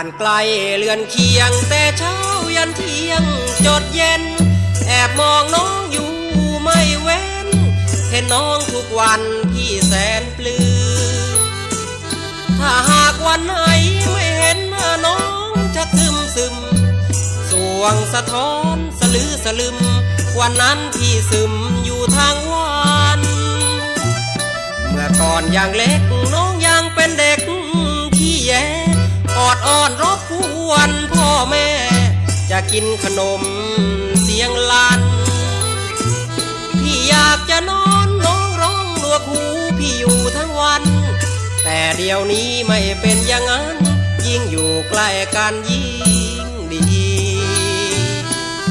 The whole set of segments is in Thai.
านไกลเรือนเคียง แต่เช้ายันเที่ยงจดเย็น แอบมองน้องอยู่ไม่เว้น เห็นน้องทุกวันพี่แสนปลื้มถ้าหากวันไหนไม่เห็นหน้าน้องจะซึมซึม สวงสะท้อนสลือสลึม วันนั้นพี่ซึมอยู่ทางวัน เมื่อก่อนยังเล็กน้องยังเป็นเด็ก ดอ้อนรบกวนพ่อแม่ จะกินขนมเสียงลัน พี่อยากจะนอนน้องร้องรัวคูพี่อยู่ทั้งวัน แต่เดี๋ยวนี้ไม่เป็นอย่างนั้น ยิ่งอยู่ใกล้กันยิ่งดี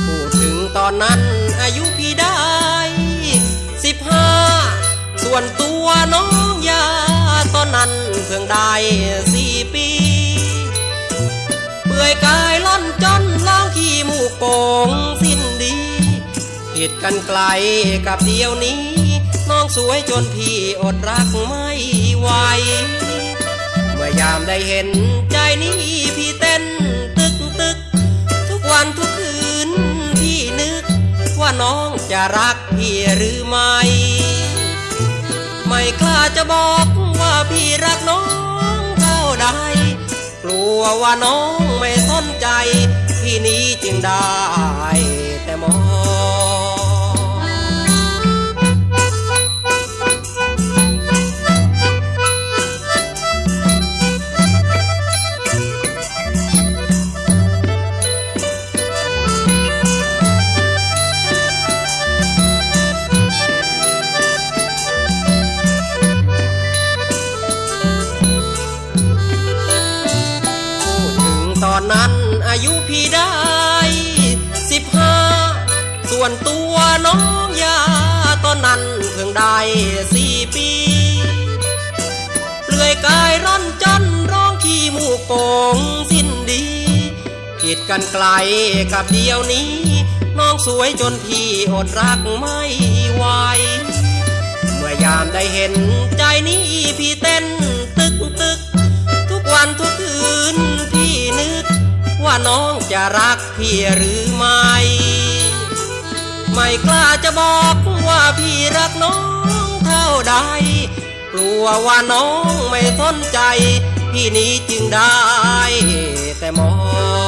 พูดถึงตอนนั้นอายุพี่ได้สิบห้าส่วนตัวน้องยาตอนนั้นเพิ่งได้สี่ปี เปื่อยกายล่อนจนล้างขี้มูกโป่งสิ้นดีผิดกันไกลกับเดียวนี้ น้องสวยจนพี่อดรักไม่ไหวเมื่อยามได้เห็นใจนี้พี่เต้นตึกตึก ทุกวันทุกคืนพี่นึก ว่าน้องจะรักพี่หรือไม่ ไม่กล้าจะบอกว่าพี่รักน้องเท่าใดกลัวว่าน้องไม่ นใจที่นี้จึงได้ อนนั้นอายุพี่ได้สิบห้าส่วนตัวน้องยาตอนนั้นเพิ่งได้สี่ปีเปลือยกายร่อนจนร้องขี้มูกโป่งสิ้นดีผิดกันไกลกับเดียวนี้ น้องสวยจนพี่อดรักไม่ไหวเมื่อยามได้เห็นใจนี้พี่เต้น ว่าน้องจะรักพี่หรือไม่ ไม่กล้าจะบอกว่าพี่รักน้องเท่าใด กลัวว่าน้องไม่สนใจ พี่นี้จึงได้แต่มอง